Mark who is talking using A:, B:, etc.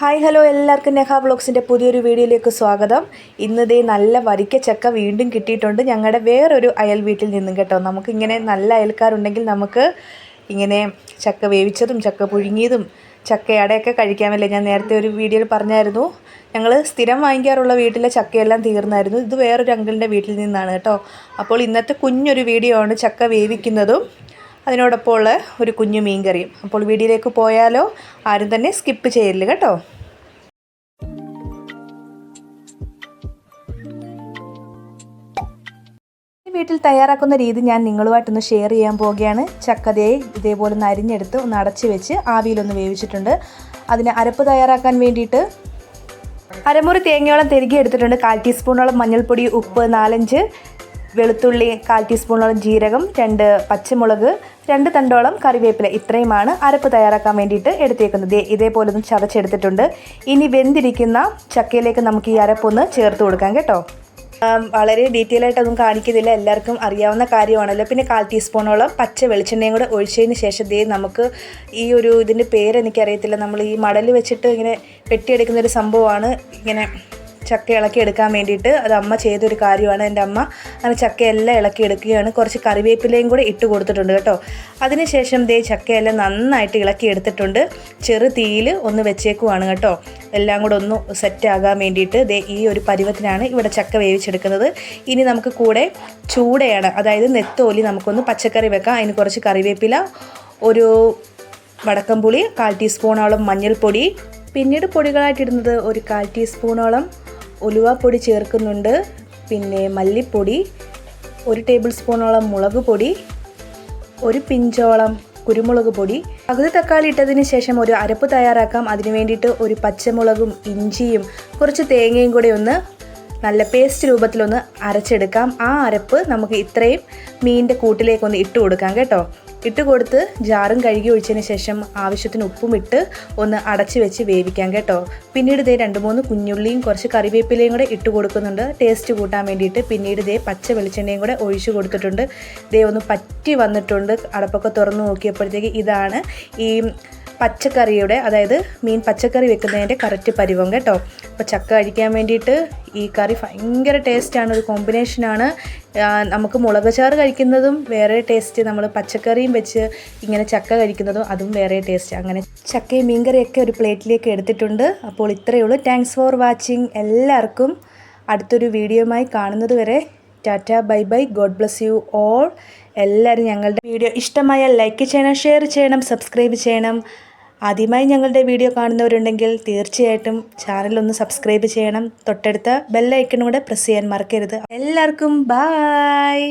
A: Hi hello എല്ലാവർക്കും നെഹ ബ്ലോഗ്സിന്റെ പുതിയൊരു വീഡിയോയിലേക്ക് സ്വാഗതം. ഇന്നതേ നല്ല വരിക്ക ചക്ക വീണ്ടും കിട്ടിയിട്ടുണ്ട്. ഞങ്ങളുടെ വേറൊരു അയൽ വീട്ടിൽ നിന്നും കേട്ടോ. നമുക്കിങ്ങനെ നല്ല അയൽക്കാരുണ്ടെങ്കിൽ നമുക്ക് ഇങ്ങനെ ചക്ക വേവിച്ചതും ചക്ക പുഴുങ്ങിയതും ചക്കയടയൊക്കെ കഴിക്കാമല്ലേ? ഞാൻ നേരത്തെ ഒരു വീഡിയോയിൽ പറഞ്ഞായിരുന്നു. ഞങ്ങൾ സ്ഥിരം വാങ്ങിക്കാറുള്ള വീട്ടിലെ ചക്കയെല്ലാം തീർന്നായിരുന്നു. ഇത് വേറൊരു അങ്കിളിന്റെ വീട്ടിൽ നിന്നാണ് കേട്ടോ. അപ്പോൾ ഇന്നത്തെ കുഞ്ഞൊരു വീഡിയോ ആണ് ചക്ക വേവിക്കുന്നതും. അതിനോടൊപ്പം ഉള്ള ഒരു കുഞ്ഞു മീൻ കറിയും അപ്പോൾ വീഡിയോയിലേക്ക് പോയാലോ? ആരും തന്നെ സ്കിപ്പ് ചെയ്യരുത് കേട്ടോ. വീട്ടിൽ തയ്യാറാക്കുന്ന രീതി ഞാൻ നിങ്ങളുമായിട്ടൊന്ന് ഷെയർ ചെയ്യാൻ പോവുകയാണ്. ചക്കതയെ ഇതേപോലെ ഒന്ന് അരിഞ്ഞെടുത്ത് ഒന്ന് അടച്ച് വെച്ച് ആവിയിലൊന്ന് വേവിച്ചിട്ടുണ്ട്. അതിന് അരപ്പ് തയ്യാറാക്കാൻ വേണ്ടിയിട്ട് അരമുറി തേങ്ങയോളം തിരികെ എടുത്തിട്ടുണ്ട് കാൽ ടീസ്പൂണോളം മഞ്ഞൾപ്പൊടി ഉപ്പ് നാലഞ്ച് വെളുത്തുള്ളി കാൽ ടീസ്പൂണോളം ജീരകം രണ്ട് പച്ചമുളക് രണ്ട് തണ്ടോളം കറിവേപ്പില ഇത്രയുമാണ് അരപ്പ് തയ്യാറാക്കാൻ വേണ്ടിയിട്ട് എടുത്തേക്കുന്നത്. ഇതേപോലെ ഒന്ന് ചതച്ചെടുത്തിട്ടുണ്ട്. ഇനി വെന്തിരിക്കുന്ന ചക്കയിലേക്ക് നമുക്ക് ഈ അരപ്പൊന്ന് ചേർത്ത് കൊടുക്കാം കേട്ടോ. വളരെ ഡീറ്റെയിൽ ആയിട്ടൊന്നും കാണിക്കുന്നില്ല. എല്ലാവർക്കും അറിയാവുന്ന കാര്യമാണല്ലോ. പിന്നെ കാൽ ടീസ്പൂണോളം പച്ച വെളിച്ചെണ്ണയും കൂടെ ഒഴിച്ചതിന് ശേഷം ദേ നമുക്ക് ഈ ഒരു ഇതിന്റെ പേര് എനിക്കറിയത്തില്ല. നമ്മൾ ഈ മടൽ വെച്ചിട്ട് ഇങ്ങനെ വെട്ടിയെടുക്കുന്ന ഒരു സംഭവമാണ് ഇങ്ങനെ ചക്ക ഇളക്കി എടുക്കാൻ വേണ്ടിയിട്ട് അത് അമ്മ ചെയ്തൊരു കാര്യമാണ്. എന്റെ അമ്മ അങ്ങനെ ചക്കയെല്ലാം ഇളക്കി എടുക്കുകയാണ്. കുറച്ച് കറിവേപ്പിലയും കൂടെ ഇട്ട് കൊടുത്തിട്ടുണ്ട് കേട്ടോ. അതിനുശേഷം ദേ ചക്കയെല്ലാം നന്നായിട്ട് ഇളക്കി എടുത്തിട്ടുണ്ട്. ചെറു തീയിൽ ഒന്ന് വെച്ചേക്കുവാണ് കേട്ടോ. എല്ലാം കൂടെ ഒന്ന് സെറ്റ് ആകാൻ വേണ്ടിയിട്ട് ദേ ഈ ഒരു പരുവത്തിനാണ് ഇവിടെ ചക്ക വേവിച്ചെടുക്കുന്നത്. ഇനി നമുക്ക് കൂടെ ചൂടയാണ്. അതായത് നെത്തോലി നമുക്കൊന്ന് പച്ചക്കറി വെക്കാം. അതിന് കുറച്ച് കറിവേപ്പില ഒരു വടക്കംപുളി കാൽ ടീസ്പൂണോളം മഞ്ഞൾപ്പൊടി. പിന്നീട് പൊടികളായിട്ടിടുന്നത് ഒരു കാൽ ടീസ്പൂണോളം ഉലുവാപ്പൊടി ചേർക്കുന്നുണ്ട്. പിന്നെ മല്ലിപ്പൊടി ഒരു ടേബിൾ സ്പൂണോളം മുളക് പൊടി ഒരു പിഞ്ചോളം കുരുമുളക് പൊടി. പകുതി തക്കാളി ഇട്ടതിന് ശേഷം ഒരു അരപ്പ് തയ്യാറാക്കാം. അതിന് വേണ്ടിയിട്ട് ഒരു പച്ചമുളകും ഇഞ്ചിയും കുറച്ച് തേങ്ങയും കൂടെ ഒന്ന് നല്ല പേസ്റ്റ് രൂപത്തിലൊന്ന് അരച്ചെടുക്കാം. ആ അരപ്പ് നമുക്ക് ഇത്രയും മീനിന്റെ കൂട്ടിലേക്കൊന്ന് ഇട്ട് കൊടുക്കാം കേട്ടോ. ഇട്ട് കൊടുത്ത് ജാറും കഴുകി ഒഴിച്ചതിന് ശേഷം ആവശ്യത്തിന് ഉപ്പും ഇട്ട് ഒന്ന് അടച്ച് വെച്ച് വേവിക്കാം കേട്ടോ. പിന്നീട് ഇതേ രണ്ട് മൂന്ന് കുഞ്ഞുള്ളിയും കുറച്ച് കറിവേപ്പിലയും കൂടെ ഇട്ട് കൊടുക്കുന്നുണ്ട്. ടേസ്റ്റ് കൂട്ടാൻ വേണ്ടിയിട്ട് പിന്നീട് ഇതേ പച്ച വെളിച്ചെണ്ണയും കൂടെ ഒഴിച്ച് കൊടുത്തിട്ടുണ്ട്. ഇതേ ഒന്ന് പറ്റി വന്നിട്ടുണ്ട്. അടപ്പൊക്കെ തുറന്ന് നോക്കിയപ്പോഴത്തേക്ക് ഇതാണ് ഈ പച്ചക്കറിയുടെ അതായത് മീൻ പച്ചക്കറി വെക്കുന്നതിന്റെ കറക്റ്റ് പരുവം കേട്ടോ. അപ്പോൾ ചക്ക കഴിക്കാൻ വേണ്ടിയിട്ട് ഈ കറി ഭയങ്കര ടേസ്റ്റാണ് ഒരു കോമ്പിനേഷനാണ് നമുക്ക് മുളക് ചാറ് കഴിക്കുന്നതും വേറെ ടേസ്റ്റ് നമ്മൾ പച്ചക്കറിയും വെച്ച് ഇങ്ങനെ ചക്ക കഴിക്കുന്നതും അതും വേറെ ടേസ്റ്റ് അങ്ങനെ ചക്കയും മീൻകറിയൊക്കെ ഒരു പ്ലേറ്റിലേക്ക് എടുത്തിട്ടുണ്ട്. അപ്പോൾ ഇത്രയേ ഉള്ളൂ. താങ്ക്സ് ഫോർ വാച്ചിങ് എല്ലാവർക്കും അടുത്തൊരു വീഡിയോയുമായി കാണുന്നത് വരെ tata bye bye. God bless you all എല്ലാവരും ഞങ്ങളുടെ വീഡിയോ ഇഷ്ടമായാൽ ലൈക്ക് ചെയ്യണം ഷെയർ ചെയ്യണം സബ്സ്ക്രൈബ് ചെയ്യണം. ആദ്യമായി ഞങ്ങളുടെ വീഡിയോ കാണുന്നവരുണ്ടെങ്കിൽ തീർച്ചയായിട്ടും ചാനൽ ഒന്ന് സബ്സ്ക്രൈബ് ചെയ്യണം. തൊട്ടടുത്ത ബെല്ലൈക്കണും പ്രസ് ചെയ്യാൻ മറക്കരുത്. എല്ലാവർക്കും ബായ്